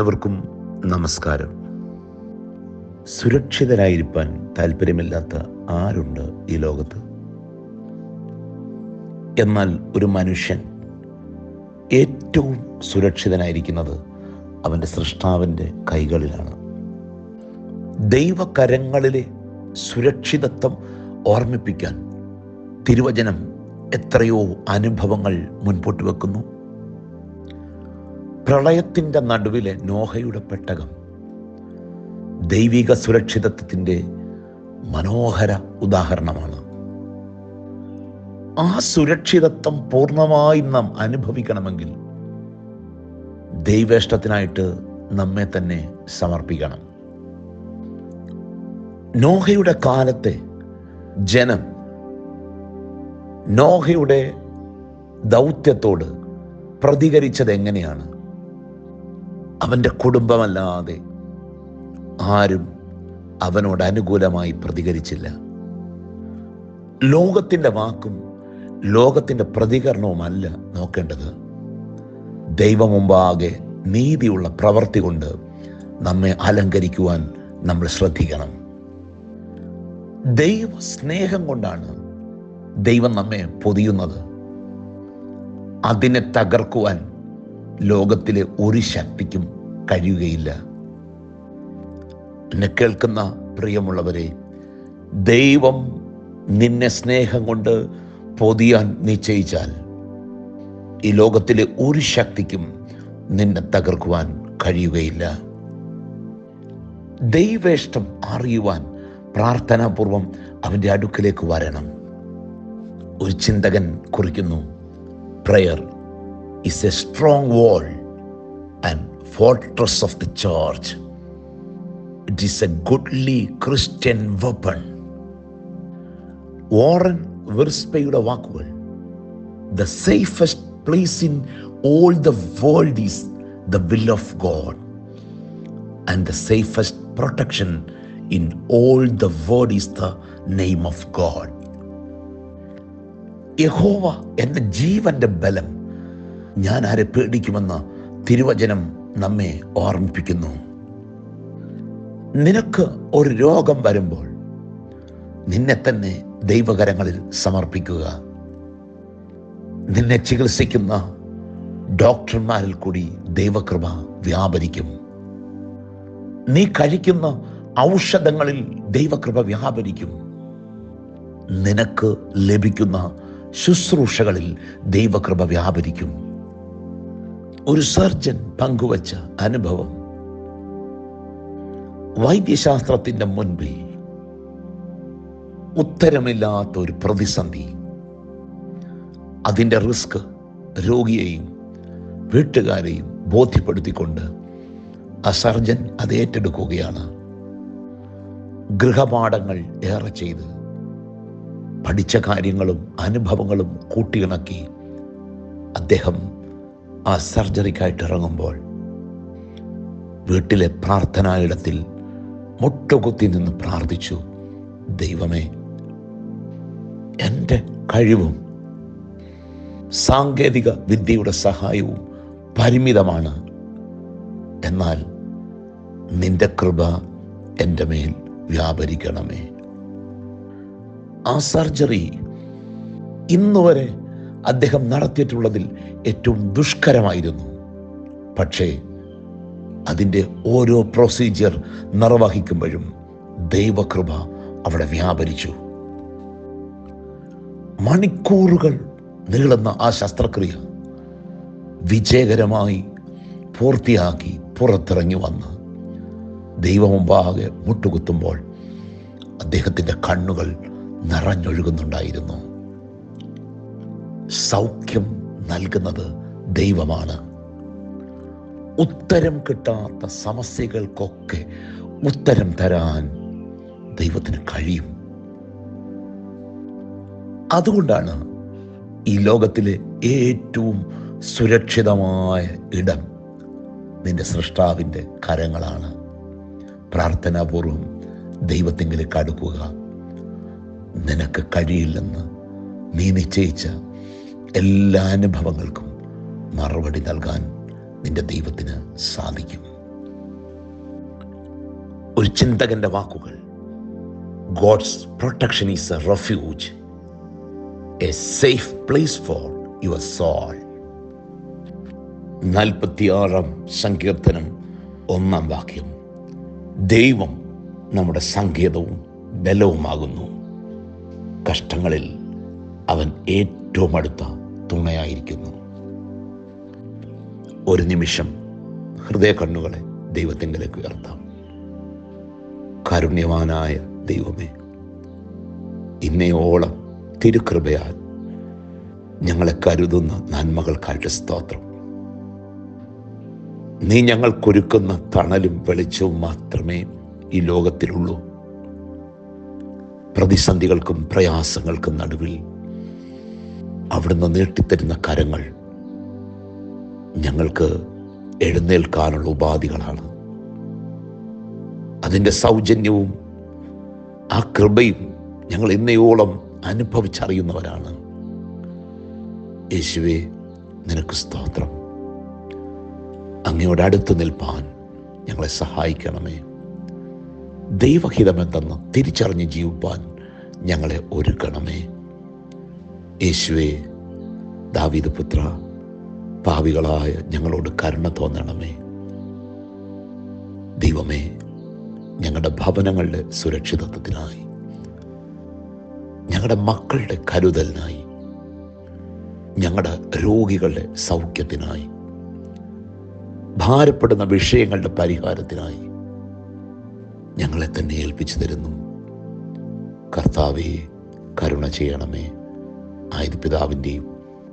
എല്ലാവർക്കും നമസ്കാരം. സുരക്ഷിതരായിരിക്കാൻ താല്പര്യമില്ലാത്ത ആരുണ്ട് ഈ ലോകത്ത്? എന്നാൽ ഒരു മനുഷ്യൻ ഏറ്റവും സുരക്ഷിതനായിരിക്കുന്നത് അവന്റെ സൃഷ്ടാവിന്റെ കൈകളിലാണ്. ദൈവകരങ്ങളിലെ സുരക്ഷിതത്വം ഓർമ്മിപ്പിക്കാൻ തിരുവചനം എത്രയോ അനുഭവങ്ങൾ മുൻപോട്ട് വെക്കുന്നു. പ്രളയത്തിന്റെ നടുവിലെ നോഹയുടെ പെട്ടകം ദൈവിക സുരക്ഷിതത്വത്തിന്റെ മനോഹര ഉദാഹരണമാണ്. ആ സുരക്ഷിതത്വം പൂർണമായും നാം അനുഭവിക്കണമെങ്കിൽ ദൈവേഷ്ടത്തിനായിട്ട് നമ്മെ തന്നെ സമർപ്പിക്കണം. നോഹയുടെ കാലത്തെ ജനം നോഹയുടെ ദൗത്യത്തോട് പ്രതികരിച്ചത് എങ്ങനെയാണ് അവന്റെ കുടുംബമല്ലാതെ ആരും അവനോട് അനുകൂലമായി പ്രതികരിച്ചില്ല. ലോകത്തിന്റെ വാക്കും ലോകത്തിന്റെ പ്രതികരണവുമല്ല നോക്കേണ്ടത്. ദൈവമുമ്പാകെ നീതിയുള്ള പ്രവൃത്തി കൊണ്ട് നമ്മെ അലങ്കരിക്കുവാൻ നമ്മൾ ശ്രദ്ധിക്കണം. ദൈവ സ്നേഹം കൊണ്ടാണ് ദൈവം നമ്മെ പൊതിയുന്നത്. അതിനെ തകർക്കുവാൻ ലോകത്തിലെ ഒരു ശക്തിക്കും കഴിയുകയില്ല. എന്നെ കേൾക്കുന്ന പ്രിയമുള്ളവരെ ദൈവം നിന്നെ സ്നേഹം കൊണ്ട് പൊതിയാൻ നിശ്ചയിച്ചാൽ ഈ ലോകത്തിലെ ഒരു ശക്തിക്കും നിന്നെ തകർക്കുവാൻ കഴിയുകയില്ല. ദൈവേഷ്ടം അറിയുവാൻ പ്രാർത്ഥനാപൂർവം അവന്റെ അടുക്കിലേക്ക് വരണം. ഒരു ചിന്തകൻ കുറിക്കുന്നു. Prayer is a strong wall and fortress of the church. It is a goodly Christian weapon. Warren വെർസ്പയുടെ വാക്കുകൾ the safest place in all the world is the will of God and the safest protection in all the world is the name of God Jehovah എൻ്റെ ജീവന്റെ ബലം ഞാൻ ആരെ പേടിക്കുമെന്ന് തിരുവചനം നമ്മെ ഓർമ്മിപ്പിക്കുന്നു. നിനക്ക് ഒരു രോഗം വരുമ്പോൾ നിന്നെ തന്നെ ദൈവകരങ്ങളിൽ സമർപ്പിക്കുക. നിന്നെ ചികിത്സിക്കുന്ന ഡോക്ടർമാരിൽ കൂടി ദൈവകൃപ വ്യാപരിക്കും. നീ കഴിക്കുന്ന ഔഷധങ്ങളിൽ ദൈവകൃപ വ്യാപരിക്കും. നിനക്ക് ലഭിക്കുന്ന ശുശ്രൂഷകളിൽ ദൈവകൃപ വ്യാപരിക്കും. ഒരു സർജൻ പങ്കുവച്ച അനുഭവം. വൈദ്യശാസ്ത്രത്തിന്റെ മുൻപിൽ ഉത്തരമില്ലാത്ത ഒരു പ്രതിസന്ധി. അതിന്റെ റിസ്ക് രോഗിയെയും വീട്ടുകാരെയും ബോധ്യപ്പെടുത്തിക്കൊണ്ട് ആ സർജൻ അത് ഏറ്റെടുക്കുകയാണ്. ഗൃഹപാഠങ്ങൾ ഏറെ ചെയ്ത് പഠിച്ച കാര്യങ്ങളും അനുഭവങ്ങളും കൂട്ടിയിണക്കി അദ്ദേഹം ആ സർജറിക്കായിട്ട് ഇറങ്ങുമ്പോൾ വീട്ടിലെ പ്രാർത്ഥനായിടത്തിൽ മുട്ടുകുത്തി നിന്ന് പ്രാർത്ഥിച്ചു ദൈവമേ എന്റെ കഴിവും സാങ്കേതിക വിദ്യയുടെ സഹായവും പരിമിതമാണ്. എന്നാൽ നിന്റെ കൃപ എന്റെ മേൽ വ്യാപരിക്കണമേ. ആ സർജറി ഇന്നുവരെ അദ്ദേഹം നടത്തിയിട്ടുള്ളതിൽ ഏറ്റവും ദുഷ്കരമായിരുന്നു. പക്ഷേ അതിന്റെ ഓരോ പ്രൊസീജിയർ നിർവഹിക്കുമ്പോഴും ദൈവകൃപ അവിടെ വ്യാപരിച്ചു. മണിക്കൂറുകൾ നീളുന്ന ആ ശസ്ത്രക്രിയ വിജയകരമായി പൂർത്തിയാക്കി പുറത്തിറങ്ങി വന്ന് ദൈവമുമ്പാകെ മുട്ടുകുത്തുമ്പോൾ അദ്ദേഹത്തിന്റെ കണ്ണുകൾ നിറഞ്ഞൊഴുകുന്നുണ്ടായിരുന്നു. സൗഖ്യം നൽകുന്നത് ദൈവമാണ്. ഉത്തരം കിട്ടാത്ത സമസ്യകൾക്കൊക്കെ ഉത്തരം തരാൻ ദൈവത്തിന് കഴിയും. അതുകൊണ്ടാണ് ഈ ലോകത്തിലെ ഏറ്റവും സുരക്ഷിതമായ ഇടം നിന്റെ സൃഷ്ടാവിന്റെ കരങ്ങളാണ്. പ്രാർത്ഥനാപൂർവം ദൈവത്തെങ്കിലേക്ക് അടുക്കുക. നിനക്ക് കഴിയില്ലെന്ന് നീ നിശ്ചയിച്ച എല്ലാ അനുഭവങ്ങൾക്കും മറുപടി നൽകാൻ നിന്റെ ദൈവത്തിന് സാധിക്കും. ഒരു ചിന്തകന്റെ വാക്കുകൾ God's protection is a refuge a safe place for your soul നാൽപ്പത്തിയാറാം സങ്കീർത്തനം ഒന്നാം വാക്യം. ദൈവം നമ്മുടെ സങ്കേതവും ബലവുമാകുന്നു. കഷ്ടങ്ങളിൽ അവൻ ഏറ്റവും അടുത്ത തുണയായിരിക്കുന്നു. ഒരു നിമിഷം ഹൃദയ കണ്ണുകളെ ദൈവത്തിങ്കിലേക്ക് ഉയർത്താം. കാരുണ്യവാനായ ദൈവമേ ഇന്നയോളം തിരുകൃപയാൽ ഞങ്ങളെ കരുതുന്ന നന്മകൾക്കായിട്ട് സ്തോത്രം. നീ ഞങ്ങൾക്കൊരുക്കുന്ന തണലും വെളിച്ചവും മാത്രമേ ഈ ലോകത്തിലുള്ളൂ. പ്രതിസന്ധികൾക്കും പ്രയാസങ്ങൾക്കും നടുവിൽ അവിടുന്ന് നീട്ടിത്തരുന്ന കരങ്ങൾ ഞങ്ങൾക്ക് എഴുന്നേൽക്കാനുള്ള ഉപാധികളാണ്. അതിന്റെ സൗജന്യവും ആ കൃപയും ഞങ്ങൾ ഇന്നയോളം അനുഭവിച്ചറിയുന്നവരാണ്. യേശുവെ നിനക്ക് സ്തോത്രം. അങ്ങയോട് അടുത്ത് നിൽപ്പാൻ ഞങ്ങളെ സഹായിക്കണമേ. ദൈവഹിതമെന്തെന്ന് തിരിച്ചറിഞ്ഞ് ജീവിപ്പാൻ ഞങ്ങളെ ഒരുക്കണമേ. യേശുവെ ദാവീദ് പുത്ര പാവികളായ ഞങ്ങളോട് കരുണ തോന്നണമേ. ദൈവമേ ഞങ്ങളുടെ ഭവനങ്ങളുടെ സുരക്ഷിതത്വത്തിനായി ഞങ്ങളുടെ മക്കളുടെ കരുതലിനായി ഞങ്ങളുടെ രോഗികളുടെ സൗഖ്യത്തിനായി ഭാരപ്പെടുന്ന വിഷയങ്ങളുടെ പരിഹാരത്തിനായി ഞങ്ങളെ തന്നെ ഏൽപ്പിച്ചു തരുന്നു. കർത്താവെ കരുണ ചെയ്യണമേ. ആയത് പിതാവിന്റെയും